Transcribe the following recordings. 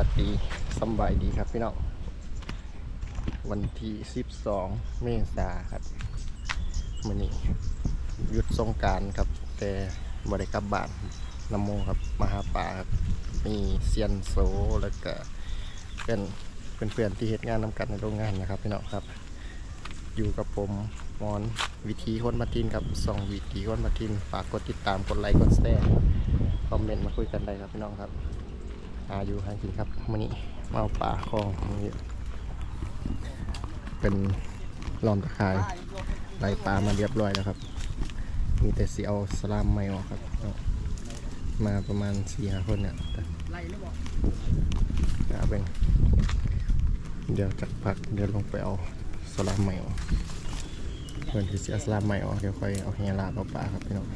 วัสดีสบายดีครับพี่น้องวันที่ 12 เมษาครับมื่อนี้หยุดสงการครับ แต่บริกลับบ้านน้ำโมครับมหาป่าครับมีเซียนโซแล้วก็เป็นเพื่อนๆที่เฮ็ดงานนำกันในโรงงานนะครับพี่น้องครับ อยู่กับผมมอนวิธีคนมาทินครับส่องวิธีคนมาทินฝากกดติดตามกดไลค์กดแชร์คอมเมนต์มาคุยกันได้ครับพี่น้องครับ อาอยู่หากินครับมื้อนี้มาเอาปลาคลองนี้เป็นลอมตะข่ายไล่ปลามาเรียบร้อยแล้วครับ มีแต่สีเอาสลามไม่ออกครับ มาประมาณสี่ห้าคนเนี่ยแต่เอาเป็นเดี๋ยวจักพักเดี๋ยวลงไปเอาสลามไม่ออกเพื่อนที่เสียสลามไม่ออกเดี๋ยวค่อยเอาเฮียลาเอาปลาครับพี่น้อง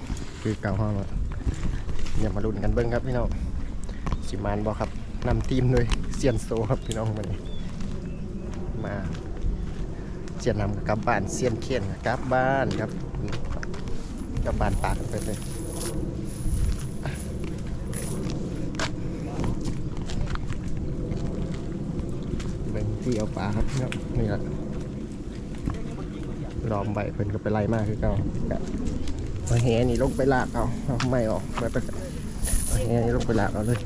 คือเก่าห้องแล้วอย่ามาลุ้นกันเบิ้งครับพี่น้อง สิมานบอครับนำทีมเลยเซียนโซครับพี่น้องมันมาเซียนนำกับกลับบ้านเซียนเขียนกับกลับบ้านครับกลับบ้านปากไปเลยเบ่งที่เอาปลาครับพี่น้องนี่แหละล้อมใบเพิ่นก็ไปไล่มากคือเก่าเอาแหนี่ลงไปลากเอาเอาไม่ออกไปไปเอาแหนี่ลงไปลากเอาเลย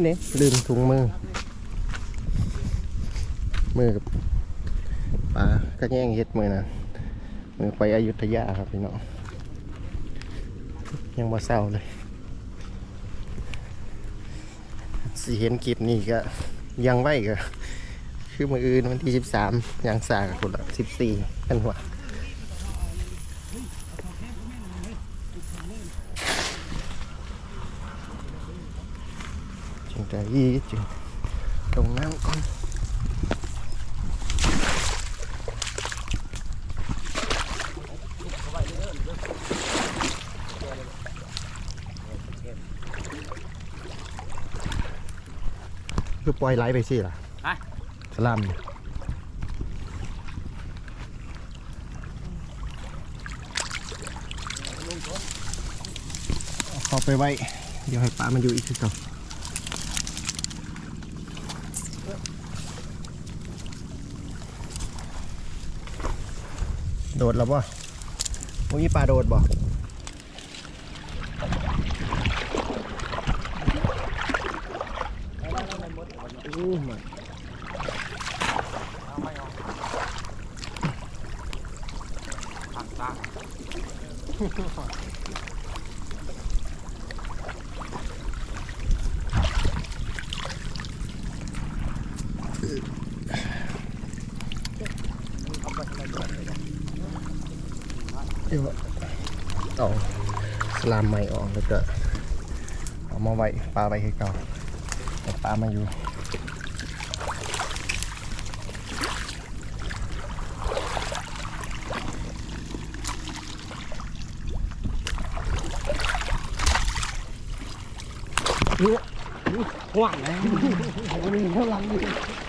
เนี่ยลืมถุงมือ มือกับปลาก็แย่งเฮ็ดมือนะมือไปอยุธยาครับพี่น้องยังบ่เศร้าเลยสิเห็นคลิปนี้ก็ยังไหวก็คือมืออื่นวันที่สิบสามยังสากคนละสิบสี่กันหัว งจะยี่จึงตรงน้ำก่อนคือปล่อยไหลไปสิล่ะฮะ สลามนี่เอาเข้าไปไว้ เดี๋ยวให้ปลามันอยู่อีกทีก่อน โดดแล้วบ่มึงนี้ปลาโดดบ่อู้มันทางตาง เดี๋ยวเอาส ลามใหม่ออกแล้วก็เอามาไว้ปลาไว้ให้เก่าแต่ปลามาอยู่ห่วงเลยวันนี้เท่าไหร่ดิ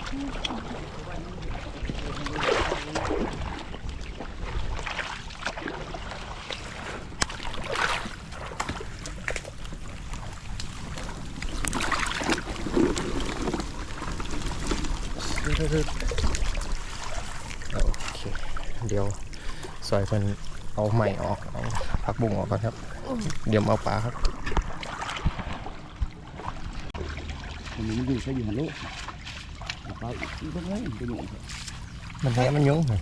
โอเค เดี๋ยวซ อยมันเอาใหม่ออกเอาผักบุ้งออกก่อนครับ เดี๋ยวมาเอาปลาครับมันอยู่ใช่อยู่ฮัลโหลเขาอีกทีเพิ่งเลยไปหนุ่มมันแห้มันยุ่งเลย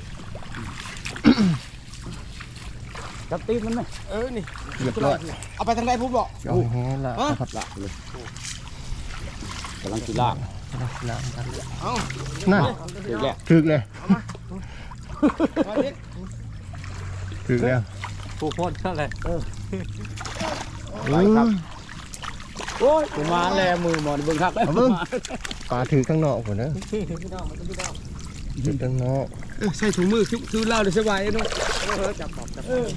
จับตีมันไหมเออนี่เรียบร้อยเอาไปทางใดผมบอกเอาแห้ละครับละเลยกำลังกินลากน้ำกันเอ้าน่าถึงแล้วถึกเลย ถึกแล้วผู้พ่นเท่าไหร่เออไปครับโอ้ยกูมาแล้วมือหมอนเบิ่งคักแล้วเอาเบิ่งปลาถือข้างนอกผมนะถือข้างนอกใส่ถุงมือถือเหล้าได้สบายเนาะจับจับจับเอ้ย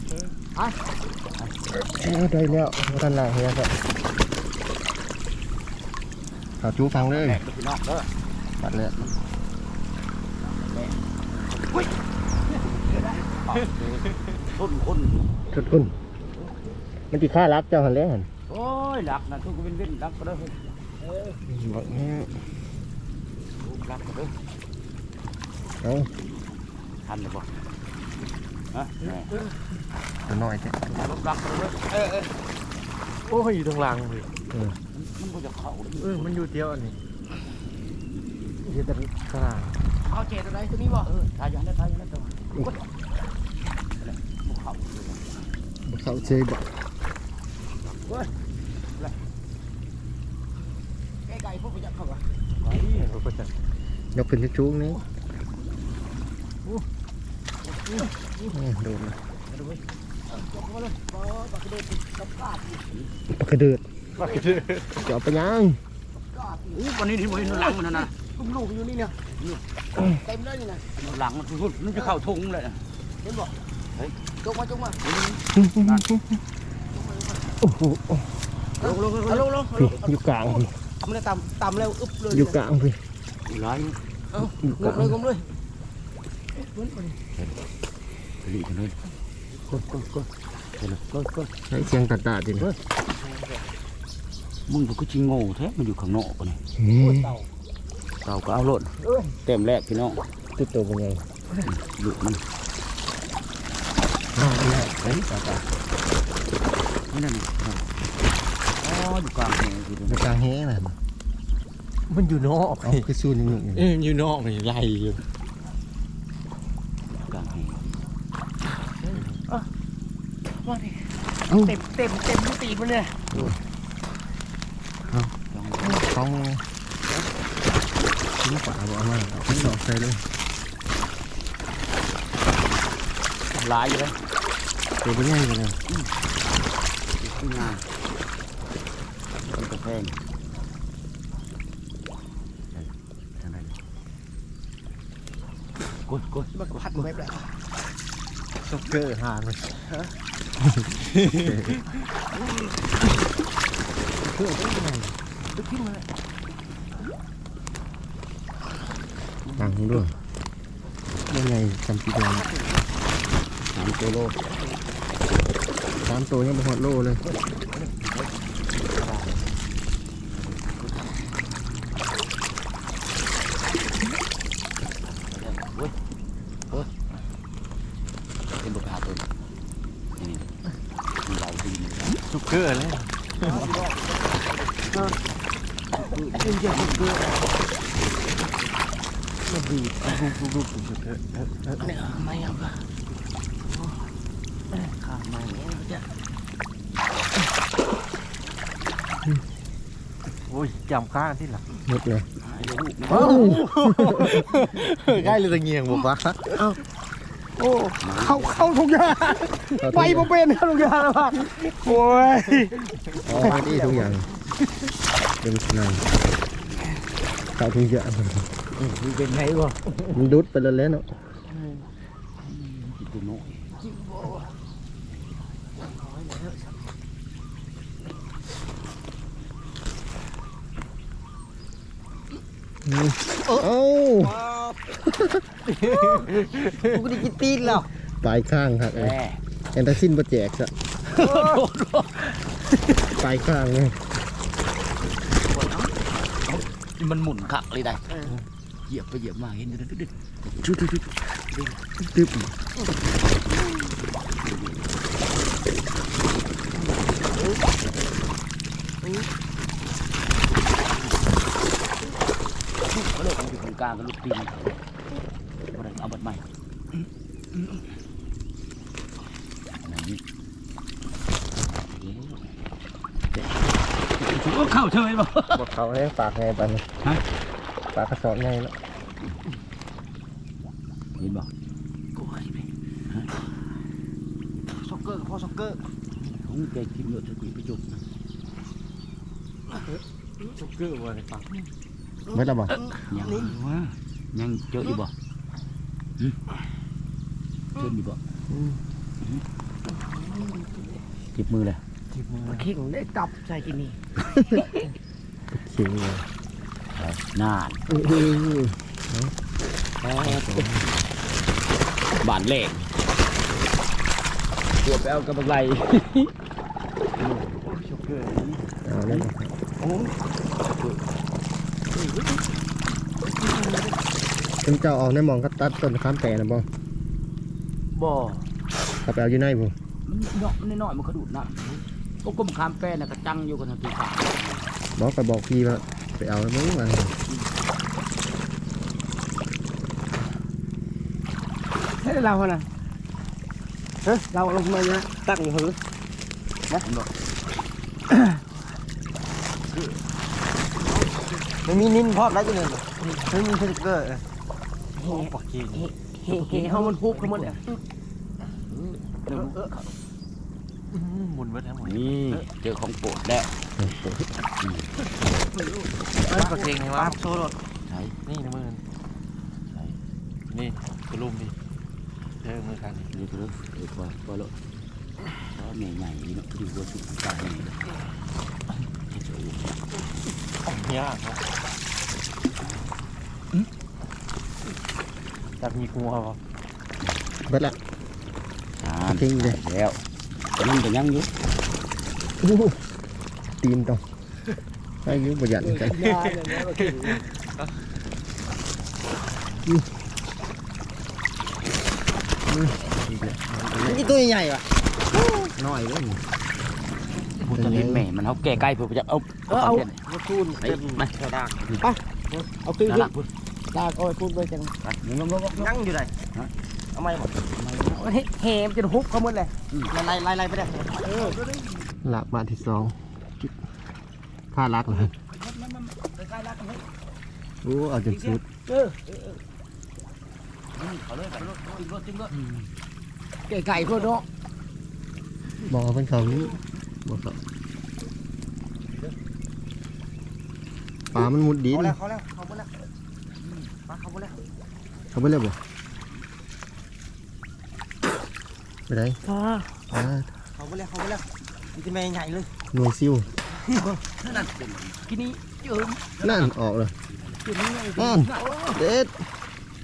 ได้แล้วท่านล่างเฮียครับเอาจูฟังเลยพี่น้องเด้อปัดเลย ทุนคนชุดคุณมันที่ค่ารักเจ้าหันแล้วหั่นโอ้ยหลักนะทุกคนเป็นรักก็ได้บอกแม่รักก็ได้เอาทันหรือเปล่าฮะแม่ตัวน้อยแท้รถรักก็ได้เออเออโอ้ยอยู่ตรงหลังเลยมันก็จะเข้าเออมันอยู่เดียวอันนี้อยู่แต่ข้างหลังเอาเจตอะไรตัวนี้บ่เออทายอย่างนั้นทายอย่างนั้นตัว บุกเขาเข้าเชยบ่ไก่ไก่พวกประหยัดเข้าอะเห็นรถประจันยกขึ้นชุกๆนี้โดนนะปากกระโดดกับกาดปากกระเดือดว่าคือจะเอาไปยังอู้วันนี้ที่มันหลังมันนะกุ้มลูกอยู่นี่เนี่ยเต็มเลยนี่นะหลังมันสุดมันจะเข้าทุ่งเลยนะเห็นบอก ลางพี่มันเลยต่ำต่ำแล้วอึบเลยอยู่กลางพี่ร้ายอยู่งกลามงเลยงมเลยรีกันเลยกดกดกดกดกด อยู่ข้างนอกกันนี่อืมเต่าก็เอาโลดเต็มแรกพี่น้องติดตัวเป็นไงลูกมันอ่านี่ยม่นั่นอ๋ออยู่กลางแหงคืออยู่กลางแห้งน่ะมันอยู่นอกเอาคือสู้นิ่งๆเอออยู่นอกนี่ไล่อยู่กลางแหงเอ้าเต็มเต็มเต็มตีมันเลยท้องทิ้งฝาบ่เอามาเอาทิ้งดอกใส่เลยหลายอยู่เลย ตัวเป็นไงกันเนี่ยขึ้นงานมันก็แพงทางไหนกดกดมันก็ พัดไม่ได้ซ็อกเกอร์หานเลยตังค์ด้ยยังไงจำปีเดียวสามตัวโลสามตัวยังบ่ฮอดโลเลยเป็นบุคคาตัวนี่มันเราตีนซ็อกเกอร์เลยมันดีเนี่ยไม่เอาค่ะ ข้ามาเนี่ยจะโอ้ยจำข้างที่หลังหมดเลยหายลูกเอ้าใกล้เลยตะเงียงบอกว่าโอ้เข้าเข้าทุกอย่างไปบ่เป็นเข้าทุกอย่างแล้วว่ะโอ้ยอ๋อดีทุกอย่างเป็นไงเข้าทุกอย่างมันเป็นไงวะมันดุดไปแล้วแหล้วเนาะจิตตัวน้อย เอ้ากูได้กินตีนแล้วปลายข้างครับแหเอ้ยมแอนตาซินบ่แจกซะปลายข้างไงมันหมุนขักเลยได้เหยียบไปเหยียบมาเห็นดึ๊ดดึ๊ดชุดชุดชุดตึ๊บ ก็เลยมันอยู่ตรงกลางกับลูกตีนอะไรเอาบัดใหม่นั่นนี่เข้าเฉยบ่บอกเขาให้วปากไงปันฮะปากกระสอบไงเนาะเห็นบ่โอ้ยซ็อกเกอร์พ่อซ็อกเกอร์ของแกกินเยอะจะกินไปจุกซ็อกเกอร์ว่าในปาก ไม่ละบ่ยังว่ายังเจออยู่บ่หึเจออยู่บ่จิบมือเลยที่มือขิงได้ตับใส่กินนี่เขียงเลยนานอื้อบานเล็กปวดไปเอากระบังไหลเอาเลยเป็นเจ้าออกในหมองก็ตัดต้นข้ามแปรนะบ่บ่กระไปเอาอยู่ในบ่มันเนาะมันน้อยๆมันกระดูดน้ำก็ก้มคามแป้น่ะกระจังอยู่กันทันทีค่ะบอกไปบอกพี่ว่าไปเอาแล้วมึงมาเฮ้ยเราอะนะเฮ้ยเราลงมาเนี่ยตั้งอยู่หือนะเนาะ ไมีนินพร้อมแล้วจังเลยไม่มีสติ๊กเกอร์โอ้ปักกีนเฮ้เฮ้เขามันพุบเขาหมดเลยหมุนไว้ทั้งหมดนี่เจอของโปรดแล้วปลาเค็งไงวะโซ่รถใช่นี่นะมือนี่กระลุมดิเจอมือคันนี่นี่คือเด็กว่าว่าแล้วเพระใหญ่ๆนี่เนาะอยู่บนสุดกลางนี่ยากระเละอ่าทิ้งเลย งอยู่ตีนต้องให้อยุ่ประหยัดกันได้เลยนะเร ดจะเห็นแม่มันเขาแก่ใกล้เพื่อจะเอาเออเอาเมาคูนไอ้เต็มากระดากไปเอาขึ้นขึ้นดากเอาไปคูนไปจังนั่งอยู่ไหนฮะเอาไม่หมดเฮมจะฮุบเขาหมดเลยไล่ไล่ไล่ไปเลยหลักบาที่สองจุดผ้ารักเลยโอ้เอาจนสุดเออเอาเลยไก่ไก่พวกเนาะบอกเป็นเขา บอกเขาปลามันมุดดินเขาแล้วเขาแล้วเขาหมดแล้วมาเขาหมดแล้วเขาไปเลยบ่ไปไหนอ่าอ่าเขาหมดแล้วเขาหมดแล้วมันจะแม่ใหญ่เลยหน่วยซิวนั่นเป็นกินนี้เจิมนั่นออกเลยกินนี้ไงนั่นเด็ด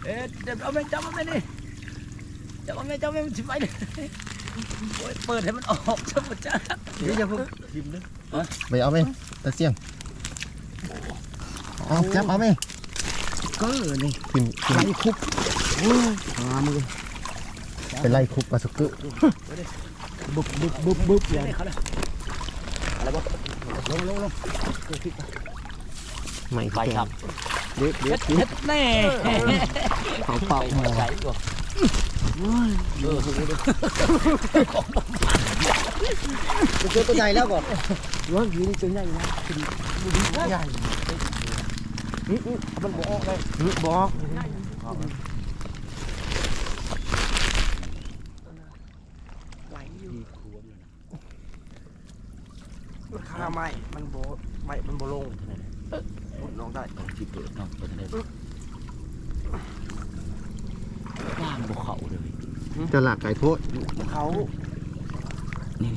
เอ๊ะเดี๋ยวเอาแม่จับมันไปนี่จับมันแม่จับมันสิไปเลย โอ้ยเปิดให้มันออกจับมันจ้าเดี๋ยวจะพึ่งไปเอาไหมตะเสียงเอาจับเอาไหมก็นี่ขึ้นขึ้นไล่คุบหามือไปไล่คุบปลาสกุบุบบุบบุบบุบเลยเขาเลยอะไรบ่ลงลงลงไม่ไปครับเด็ดเด็เฮ็ดดเฮ็ดแน่เขาเป่าใส่บ่เออ เจอตัวใหญ่แล้วก่อนว่าอยู่นี่ตัวใหญ่นะใหญ่มันบอกเลยบอกข้าไม่มันโบไม่มันโบลงลงได้ที่เปิดเนาะเปิดได้ว่างบ่เขาเลย จะหลักไก่โพดเขานี่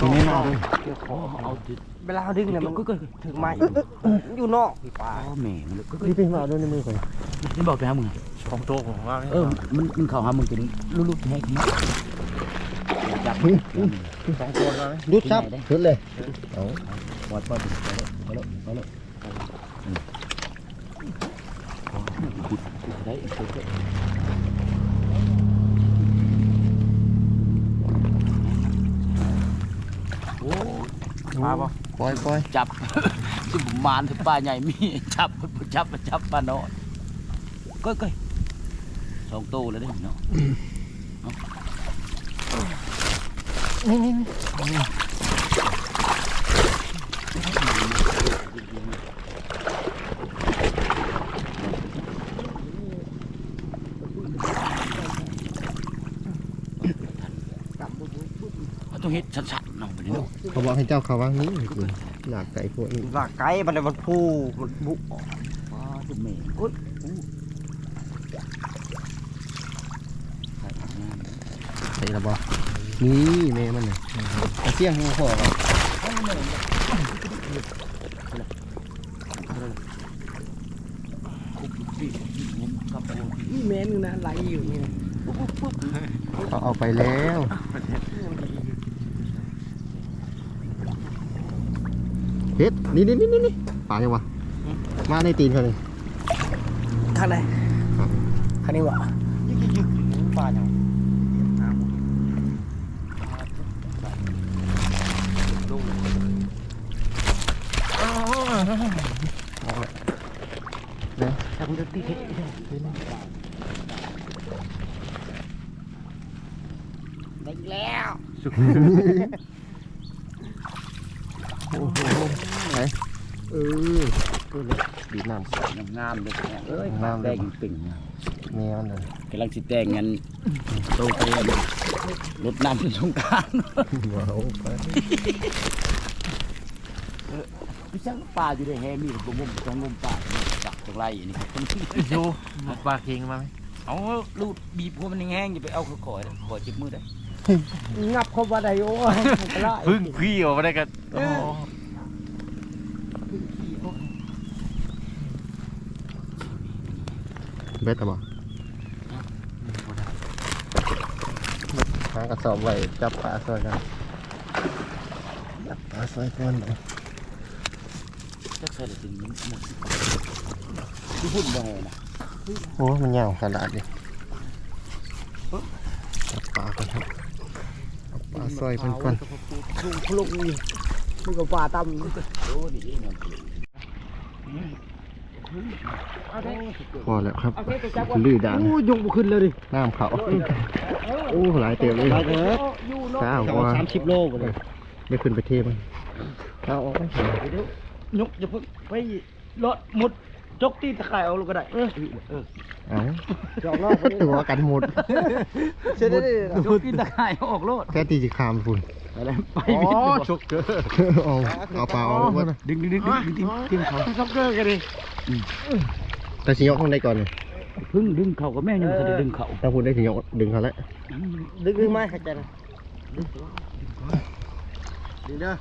ตัวนี้มาเลยอ๋อเอาติเวลาดึงเนี่ยมันก็ถึงไม้อยู่นอกป่าอ๋อแม่มันก็นี่เป็นมาด้วยในมือก่อนนี่บอกไปหามึงของโต๊ะผมว่าเออมันมันเข้าหามึงเป็นลุกๆให้มาจับสองตัวแล้วไหมรุดซับรุดเลยเอาปล่อยปล่อยไปแล้วไปแล้วได้โอ้มาปะปล่อยปล่อยจับที่ผมมานถึงป้าใหญ่มีจับจับจับป้าน้อยก็ก็สองตู้แล้วเด้เนาะนี่นี่ ต้องเฮ็ดชัดๆเนาะไปเนาะเขาบอกให้เจ้าเขาว่างนี้หลักไก่โพดนี่หลักไก่มันเลยมันพูมันบุกว้าจุ่มแม่กุ้ยใส่ระบอกนี่แม่มันเนี่ยตะเสียงหัวพ่อเราเพี่ผมกับผมนี่แม่นึงนะไหลอยู่นี่นะเขาเอาไปแล้วเฮ็ด นี่นี่นี่นี่นี่ปลายังวะมาในตีนเขาเลยทางไหนทางนี้วะยึกยึกยึกอยู่ป่าอย่างลงทางจะตีเห็ดได้แล้ว โอ้โหไหนเออเออเลยดี น้ำ งามเลยเอ้ยงามเลแดงปิ่งแม่มันเลยกำลังสิแต่งกันโตเตรียมรถน้ำสงกรารว้าวไปพี่ช่างป่าอยู่ในแฮมีผมงมต้องงมป่าจับตรงไรนี่ครับอยู่มาปลาเค็งมาไหมเอาลูดบีบหัวมันแห้งๆอย่าไปเอาเขาก่อยนะก่อจิบมือได้งับเข้ามาได้โอ้ยมันไล่พึ่งพี่ออกมาได้กันโอ้โห เบ็ดตะบ่หากระสอบไว้จับปลาซอยกันจับปลาซอยก่อนเลยจักใส่ถึงหมดที่พูดบ่อยนะโอ้มันยาวขนาดนี้จับปลาก่อนครับเอาปลาซอยเพิ่นก่อนลุงพลุกนี่มันก็ป่าต่ำโอ้ดีเนาะ พอแล้วครับลื่นด่านโอ้ยงบุขึ้นเลยดิน้ำเขาโอ้หลายเตียวเลยอยู่เนาะก้าวกว่าสามสิบโลกเลยได้ขึ้นไปเทมันเอาออกไปยกอย่าเพิ่งไปรถมุดจกที่ตะข่ายเอาลูกก็ได้เออเออเอาจอกนอกไปตัวกันหมดเสร็จแล้วดิยกกินตะไคร้ออกโลดแค่ตีจิคามพุ่น อะไรไปอ๋อวิทย์ชุกเกอร์เอาเอาปลาเอาหมดดึงดึงดึงดึงดึงดึงเขาช็อกเกอร์กันดิแต่สิยกข้างในก่อนเลยพึ่งดึงเขากับแม่ยังไม่ได้ดึงเขาถ้าพูดได้สิยกดึงเขาแล้วดึงดึงไม้ขัดใจนะดึงเด้อ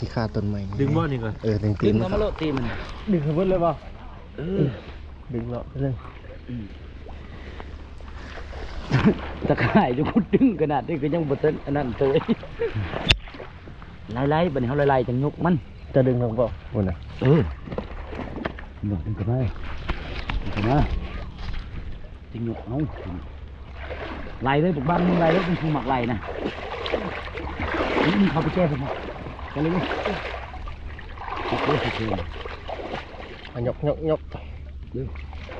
ที่ฆ่าต้นไม้ดึงบ่อนี่ก่อนเออดึงตีดึนงมัมานมาโลดตีมันดึงขึ้นบนเลยป่ะเออดึงเลาะไปเลย ตะไคร้จะพูดดึงขนาดนี้ก็ยังบ่ทันอันนั้นเลยไล่ๆบัดนี้เฮาไล่ๆจังยกมัน จะดึงทางเปล่าพุ่นน่ะเออบอกดึงกันไปดึงกันมาจิงยกเอาไล่เลยบุกบ้านมึงไล่เลยเป็นผู้หมักไล่นะนี่เขาไปแก้ผมกันเลยโอเคโอเคอันยกยกยกเดี๋ยว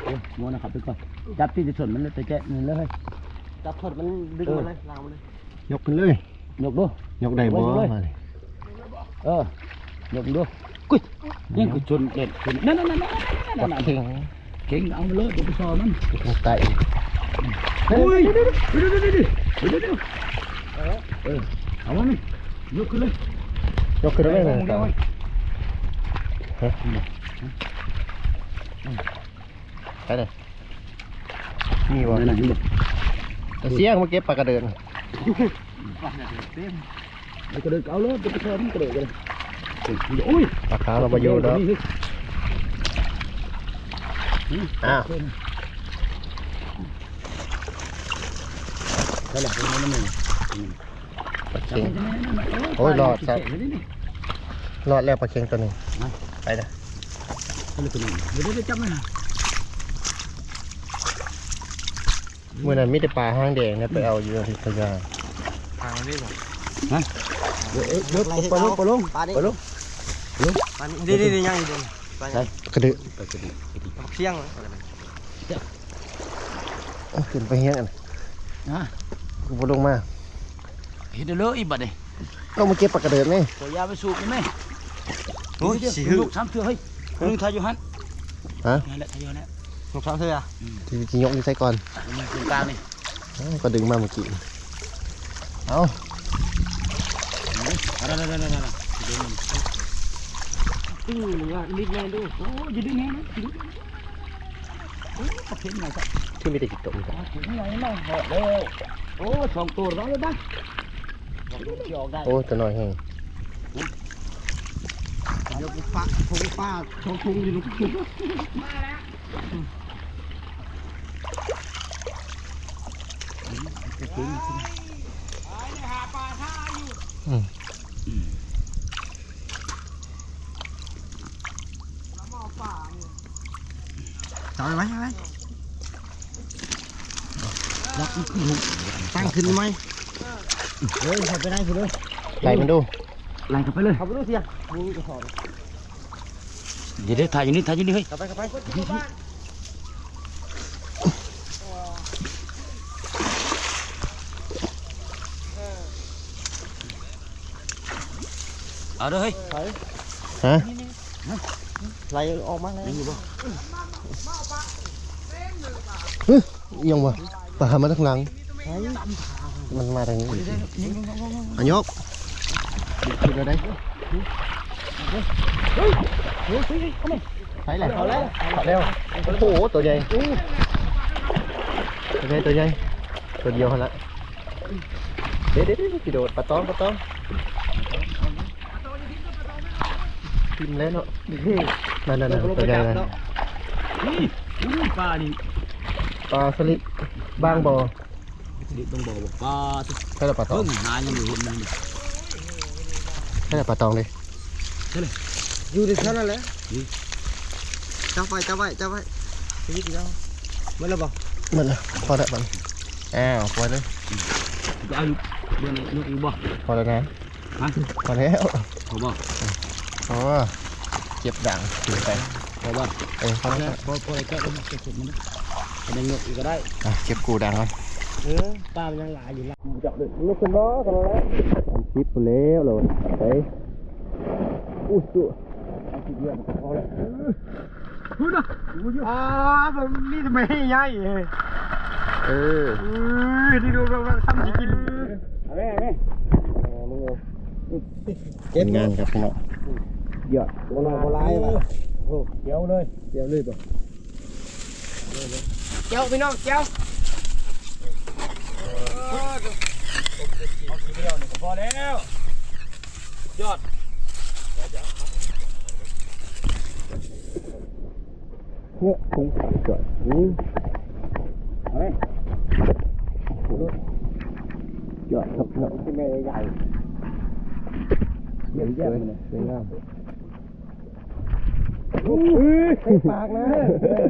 เดี๋ยวมัวนะครับไปก่อนจับที่จะสนมันเลยไปแจ้มันเลย จับถดมันดึงมาเลยลางมาเลยยกขึ้นเลยยกดูยกได้บ่ยกเลยมาเลยเออยกดูกุ้ยยังกูชนเด็ดชนนั่นนั่นนั่นนั่นนั่นเข่งเก่งเอามาเลยเดี๋ยวไปสอนมันลงไตโอ้ยเดี๋ยวเดี๋ยวเดี๋ยวเดี๋ยวเดี๋ยวเดี๋ยวเออเออเอามันยกขึ้นเลยยกขึ้นเลยไปนะเดี๋ยวไปเลยนี่วะนั่นนี่ แต่เสียงมาเก็บปลากระเดินเดี๋ยวกระเดินเอาเลยเดี๋ยวไปสอนมันกระเดินกันเลยโอ้ยปลาขาวเราประโยชน์แล้วอ้าวนั่นแหละนั่นนั่นปลาเค็งโอ้ยรอดครับรอดแล้วปลาเค็งตัวหนึ่งไปนะเดี๋ยวเดี๋ยวจับมัน เมื่อนั้นมีแต่ปลาห้างแดงเนี่ยไปเอาอยู่ที่พะยาทางนี้ก่อนเดี๋ยวเดี๋ยวไปลงไปลงปลานี่ไปลงปลานี่ดีดีดียังดีปลานี่กระดึไปกระดิ่งเสี่ยงเลยเอาขึ้นไปเฮี้ยงกันนะกูบ่ลงมาเห็นเดี๋ยวเลยอีบัดเลยก็มาเก็บปลากระเดินนี่ตัวยาไปสูบกันไหมโอ้ยสีลูกสามเถื่อเฮ้ยคนนึงทายอยู่หันฮะนั่นแหละทายอยู่หัน แหละลูกสาวเธออะที่ที่ยกนี่ใส่ก่อนมีตรงกลางนี่เอ้าก็ดึงมาเมื่อกี้เอาอะไรอะไรอะไรอะไรตึ้งหรือว่านิดแน่ดูโอ้ยดึงไงนะดึงโอ้ยเห็นไงจ้ะที่มีแต่จิตตกนี่ถึงไงนะเหาะแล้วโอ้สองตัวร้อยเลยบ้างจะออกได้โอ้ตัวน้อยแห้งเดี๋ยวกูป้าผมป้าโชว์ชุงอยู่ลูกชุงอืมจอยไว้ไว้ล็อกขึ้นหุบตั้งขึ้นไหมเฮ้ยเขาไปได้คุณเลยไล่มันดูไล่กลับไปเลยเขาไปดูเสียมึงก็ถอดเดี๋ยว เดี๋ยวถ่ายอยู่นี่ถ่ายอยู่นี่เฮ้ยกลับไปกลับไปเอาเด้อเฮ้ ยฮะไหลออกมาเลยยังอยู่บ่เฮ้ยอิหยังวะปลามาทางหลังมันมาท ทิมแล้วเนาะนั่นนั่นนั่นตัวใหญ่เลยนี่อุ้ยปลานี่ปลาสลิดบางบ่อนี่ต้องบอกว่าปลาตัวใช่หรือปลาตองเพิ่งหายังอยู่เห็นมันนี่ใช่หรือปลาตองเลยอยู่ในชั้นนั่นแหละจับไว้จับไว้จับไว้ชีวิตเดียวมันระบอกมันละพอแล้วมันอ้าวพอเลยจะเอาอยู่เบื้องนึกอีกบ่พอแล้วนะฮะพอแล้วเขาบ่ เพราะว่าเจ็บด่างถือไปเขาบ่เออพอแล้วพอพอไอ้แก้วมันจะสุดมันจะได้เงือกอีกก็ได้อะเก็บกูด่างก่อนเออป้ามันยังหลายอยู่ละลูกขึ้นล้อกันแล้วคลิปไปแล้วเลยไปอู้สุอ๋อผมนี่ทำไมให้ย่ายเอ้ยเออที่ดูเราทำจะกินอะไรอะไรเก็บงานครับพี่น้อง ยอดโบราณโบราณว่ะโอ้เจียวเลยเจียวเลยป่ะเจียวพี่น้องเจียวพอแล้วยอดเนี่ยคุ้งจอดอู้ยอดครับเนาะที่แม่ใหญ่สวยสวยสวยงาม ปากนะ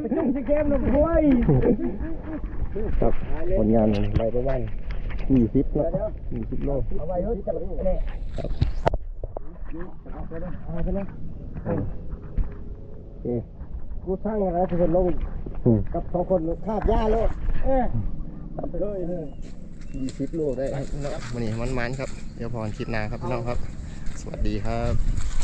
ไปจุ่มจะเกมหนุ่มคุยครับผลงานไปประมาณยี่สิบเนาะยี่สิบโลเอาไปเฮ้ยจับเลยครับเอาไปเลยเอาไปเลยเออโอเคกูสร้างอะไรจะเป็นลงอืมกับสองคนคาบย่าเลยเออเลยเลยยี่สิบโลได้ครับวันนี้มันมันๆครับ เดี๋ยวพอกันคลิปหน้าครับพี่น้องครับ สวัสดีครับ